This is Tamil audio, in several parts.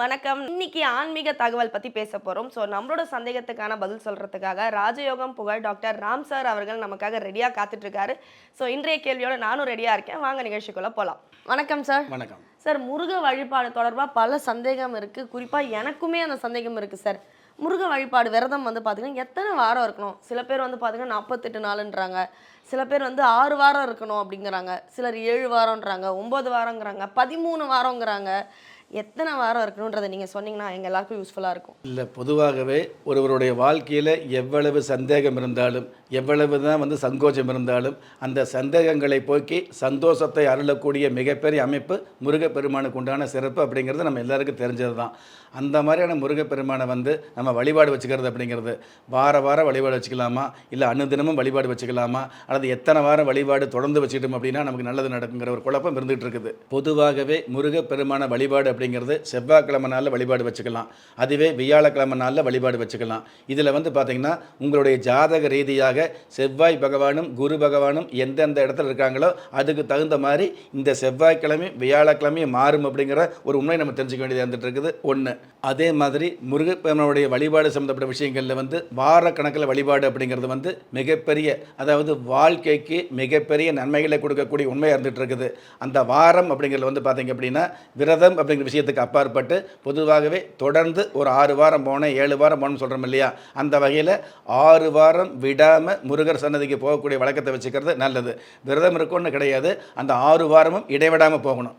வணக்கம். இன்னைக்கு ஆன்மீக தகவல் பத்தி பேச போறோம். ஸோ நம்மளோட சந்தேகத்துக்கான பதில் சொல்றதுக்காக ராஜயோகம் புகழ் டாக்டர் ராம் சார் அவர்கள் நமக்காக ரெடியா காத்துட்டு இருக்காரு ஸோ இன்றைய கேள்வியோட நானும் ரெடியா இருக்கேன். வாங்க நிகழ்ச்சிக்குள்ள போலாம். வணக்கம் சார். வணக்கம். சார் முருக வழிபாடு தொடர்பாக பல சந்தேகம் இருக்கு. குறிப்பா எனக்குமே அந்த சந்தேகம் இருக்கு சார். முருக வழிபாடு விரதம் வந்து பார்த்தீங்கன்னா எத்தனை வாரம் இருக்கணும்? சில பேர் வந்து பார்த்தீங்கன்னா நாற்பத்தெட்டு நாளுன்றாங்க. சில பேர் வந்து ஆறு வாரம் இருக்கணும் அப்படிங்கிறாங்க. சிலர் ஏழு வாரம்ன்றாங்க ஒன்பது வாரங்கிறாங்க பதிமூணு வாரங்கிறாங்க எத்தனை வாரம் இருக்கணுன்றதை நீங்கள் சொன்னீங்கன்னா எங்கள் எல்லாருக்கும் யூஸ்ஃபுல்லாக இருக்கும். இல்லை பொதுவாகவே ஒருவருடைய வாழ்க்கையில் எவ்வளவு சந்தேகம் இருந்தாலும் எவ்வளவு தான் வந்து சங்கோச்சம் இருந்தாலும் அந்த சந்தேகங்களை போக்கி சந்தோஷத்தை அருளக்கூடிய மிகப்பெரிய அமைப்பு முருகப்பெருமானுக்கு உண்டான சிறப்பு அப்படிங்கிறது நம்ம எல்லாருக்கும் தெரிஞ்சது தான் அந்த மாதிரியான முருகப்பெருமானை வந்து நம்ம வழிபாடு வச்சுக்கிறது அப்படிங்கிறது வார வாரம் வழிபாடு வச்சுக்கலாமா? இல்லை அனுதினமும் வழிபாடு வச்சுக்கலாமா? அல்லது எத்தனை வாரம் வழிபாடு தொடர்ந்து வச்சுக்கிட்டோம் அப்படின்னா நமக்கு நல்லது நடக்குங்கிற ஒரு குழப்பம் இருந்துகிட்டு இருக்குது. பொதுவாகவே முருகப்பெருமான வழிபாடு அப்படிங்கிறது செவ்வாய்க்கிழமை நாளில் வழிபாடு வச்சுக்கலாம். அதுவே வியாழக்கிழமை நாளில் வழிபாடு வச்சுக்கலாம். இதில் வந்து பார்த்திங்கன்னா உங்களுடைய ஜாதக ரீதியாக செவ்வாய் பகவானும் குரு பகவானும் எந்தெந்த இடத்துல இருக்காங்களோ அதுக்கு தகுந்த மாதிரி இந்த செவ்வாய்க்கிழமை வியாழக்கிழமையும் மாறும் அப்படிங்கிற ஒரு உண்மை நம்ம தெரிஞ்சுக்க வேண்டியது வந்துட்டு இருக்குது. ஒன்று அதே மாதிரி முருகப்பெருமனுடைய வழிபாடு சம்மந்தப்பட்ட விஷயங்களில் வந்து வார கணக்கில் வழிபாடு அப்படிங்கிறது வந்து மிகப்பெரிய அதாவது வாழ்க்கைக்கு மிகப்பெரிய நன்மைகளை கொடுக்கக்கூடிய உண்மையாக இருந்துகிட்டு இருக்குது. அந்த வாரம் அப்படிங்கிறது வந்து பார்த்தீங்க அப்படின்னா விரதம் அப்படிங்கிற விஷயத்துக்கு அப்பாற்பட்டு பொதுவாகவே தொடர்ந்து ஒரு ஆறு வாரம் போனேன் ஏழு வாரம் போனோம்னு சொல்கிறோம் இல்லையா? அந்த வகையில் ஆறு வாரம் விடாமல் முருகர் சன்னதிக்கு போகக்கூடிய வழக்கத்தை வச்சுக்கிறது நல்லது. விரதம் இருக்கும்னு கிடையாது. அந்த ஆறு வாரமும் இடைவிடாமல் போகணும்.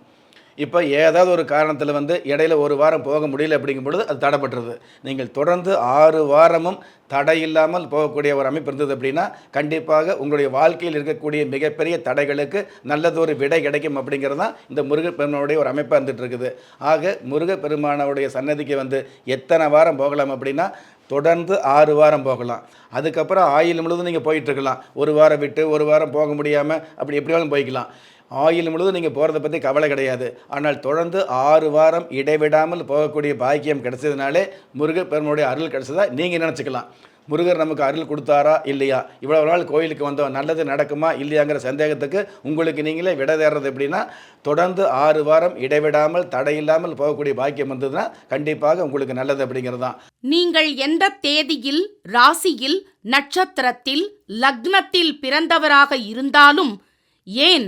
இப்போ ஏதாவது ஒரு காரணத்தில் வந்து இடையில ஒரு வாரம் போக முடியல அப்படிங்கும் பொழுது அது தடைப்பட்டுருது. நீங்கள் தொடர்ந்து ஆறு வாரமும் தடை இல்லாமல் போகக்கூடிய ஒரு அமைப்பு இருந்தது அப்படின்னா கண்டிப்பாக உங்களுடைய வாழ்க்கையில் இருக்கக்கூடிய மிகப்பெரிய தடைகளுக்கு நல்லதொரு விடை கிடைக்கும் அப்படிங்கிறது தான் இந்த முருகப்பெருமானுடைய ஒரு அமைப்பாக இருந்துட்டு இருக்குது ஆக முருகப்பெருமானுடைய சன்னதிக்கு வந்து எத்தனை வாரம் போகலாம் அப்படின்னா தொடர்ந்து ஆறு வாரம் போகலாம். அதுக்கப்புறம் ஆயில் முழுவதும் நீங்கள் போயிட்டுருக்கலாம் ஒரு வாரம் விட்டு ஒரு வாரம் போக முடியாமல் அப்படி எப்படியாலும் போய்க்கலாம். ஆயில் முழுவதும் நீங்கள் போகிறத பற்றி கவலை கிடையாது. ஆனால் தொடர்ந்து ஆறு வாரம் இடைவிடாமல் போகக்கூடிய பாக்கியம் கிடைச்சதுனாலே முருகப்பெருமனுடைய அருள் கிடைச்சதா நீங்கள் நினச்சிக்கலாம். முருகர் நமக்கு அருள் கொடுத்தாரா இல்லையா? இவ்வளவு நாள் கோயிலுக்கு வந்தோம் நல்லது நடக்குமா இல்லையாங்கிற சந்தேகத்துக்கு உங்களுக்கு நீங்களே விட தேர்றது எப்படின்னா தொடர்ந்து ஆறு வாரம் இடைவிடாமல் தடையில்லாமல் போகக்கூடிய பாக்கியம் வந்ததுன்னா கண்டிப்பாக உங்களுக்கு நல்லது அப்படிங்கிறது தான். நீங்கள் எந்த தேதியில் ராசியில் நட்சத்திரத்தில் லக்னத்தில் பிறந்தவராக இருந்தாலும் ஏன்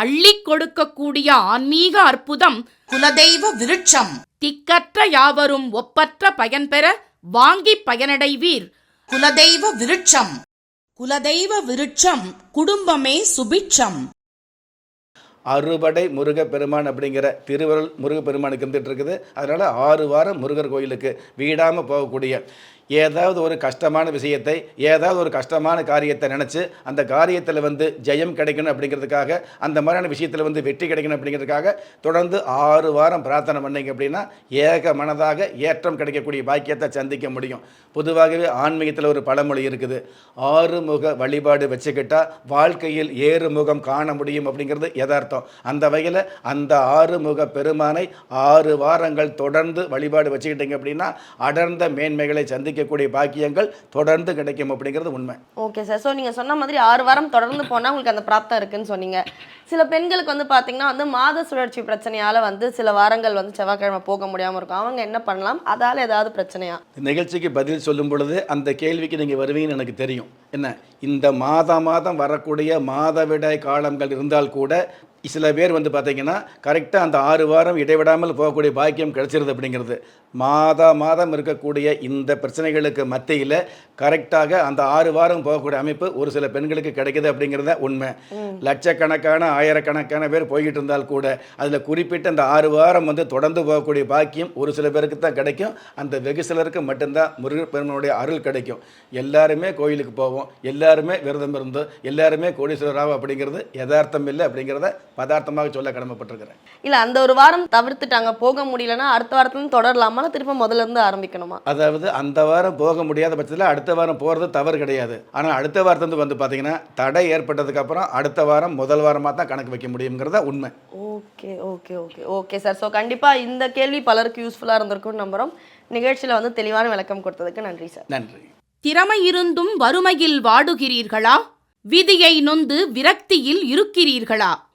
அள்ளிக் கொடுக்கக்கூடிய ஆன்மீக அற்புதம். குலதெய்வ விருட்சம். திக்கற்ற யாவரும் ஒப்பற்ற பயன்பெற வாங்கி பயனடைவீர். குலதெய்வ விருட்சம். குலதெய்வ விருட்சம் குடும்பமே சுபிட்சம். அறுபடை முருகப்பெருமான் அப்படிங்கிற திருவருள் முருகப்பெருமானுக்கு இருந்துட்டு இருக்குது. அதனால் ஆறு வாரம் முருகர் கோயிலுக்கு வீடாமல் போகக்கூடிய ஏதாவது ஒரு கஷ்டமான விஷயத்தை ஏதாவது ஒரு கஷ்டமான காரியத்தை நினச்சி அந்த காரியத்தில் வந்து ஜெயம் கிடைக்கணும் அப்படிங்கிறதுக்காக அந்த மாதிரியான விஷயத்தில் வந்து வெற்றி கிடைக்கணும் அப்படிங்கிறதுக்காக தொடர்ந்து ஆறு வாரம் பிரார்த்தனை பண்ணீங்க அப்படின்னா ஏக மனதாக ஏற்றம் கிடைக்கக்கூடிய பாக்கியத்தை சந்திக்க முடியும். பொதுவாகவே ஆன்மீகத்தில் ஒரு பழமொழி இருக்குது. ஆறு முக வழிபாடு வச்சுக்கிட்டால் வாழ்க்கையில் ஏறு முகம் காண முடியும் அப்படிங்கிறது யதார்த்தம். அந்த வகையில் அந்த ஆறு முக பெருமானை ஆறு வாரங்கள் தொடர்ந்து வழிபாடு வச்சுக்கிட்டீங்க அப்படின்னா அடர்ந்த மேன்மைகளை சந்திக்கக்கூடிய பாக்கியங்கள் தொடர்ந்து கிடைக்கும் அப்படிங்கிறது உண்மை. ஓகே சார் ஸோ நீங்கள் சொன்ன மாதிரி ஆறு வாரம் தொடர்ந்து போனால் உங்களுக்கு அந்த பிராப்தம் இருக்குன்னு சொன்னீங்க. சில பெண்களுக்கு வந்து பார்த்தீங்கன்னா வந்து மாத சுழற்சி பிரச்சனையால் வந்து சில வாரங்கள் வந்து செவ்வாய்க்கிழமை போக முடியாமல் இருக்கும். அவங்க என்ன பண்ணலாம்? அதால் ஏதாவது பிரச்சனையா? நிகழ்ச்சிக்கு பதில் சொல்லும் பொழுது அந்த கேள்விக்கு நீங்கள் வருவீங்கன்னு எனக்கு தெரியும். என்ன? இந்த மாதம் மாதம் வரக்கூடிய மாதவிடாய் காலங்கள் இருந்தால் கூட சில பேர் வந்து பார்த்தீங்கன்னா கரெக்டாக அந்த ஆறு வாரம் இடைவிடாமல் போகக்கூடிய பாக்கியம் கிடைச்சிருது அப்படிங்கிறது. மாதா மாதம் இருக்கக்கூடிய இந்த பிரச்சனைகளுக்கு மத்தியில் கரெக்டாக அந்த ஆறு வாரம் போகக்கூடிய அமைப்பு ஒரு சில பெண்களுக்கு கிடைக்குது அப்படிங்கிறத உண்மை. லட்சக்கணக்கான ஆயிரக்கணக்கான பேர் போய்கிட்டு இருந்தால் கூட அதில் குறிப்பிட்ட அந்த ஆறு வாரம் வந்து தொடர்ந்து போகக்கூடிய பாக்கியம் ஒரு சில பேருக்கு தான் கிடைக்கும். அந்த வெகு சிலருக்கு மட்டும்தான் முருகப்பெருமனுடைய அருள் கிடைக்கும். எல்லாருமே கோயிலுக்கு போவோம். எல்லாருமே விரதம் இருந்து எல்லாருமே கோடீஸ்வரராகும் அப்படிங்கிறது யதார்த்தம் இல்லை அப்படிங்கிறத பதார்த்தமாக சொல்ல கடமைப்பட்டிருக்கிறேன். இல்லை அந்த ஒரு வாரம் தவிர்த்துட்டாங்க போக முடியலன்னா அடுத்த வாரத்துலேருந்து தொடரலாமா இல்லை திரும்ப முதல்ல இருந்து ஆரம்பிக்கணுமா? அதாவது அந்த வாரம் போக முடியாத பட்சத்தில் அடுத்த வாரம் போகிறது தவறு கிடையாது. ஆனால் அடுத்த வாரத்துலேருந்து வந்து பார்த்தீங்கன்னா தடை ஏற்பட்டதுக்கப்புறம் அடுத்த வாரம் முதல் வாரமாக தான் கணக்கு வைக்க முடியுங்கிறத உண்மை. Okay okay okay okay sir. So கண்டிப்பாக இந்த கேள்வி பலருக்கு யூஸ்ஃபுல்லாக இருந்திருக்கும்னு நம்புகிறோம் நிகழ்ச்சியில் வந்து தெளிவான விளக்கம் கொடுத்ததுக்கு நன்றி சார். நன்றி. திறமை இருந்தும் வறுமையில் வாடுகிறீர்களா? விதியை நொந்து விரக்தியில் இருக்கிறீர்களா?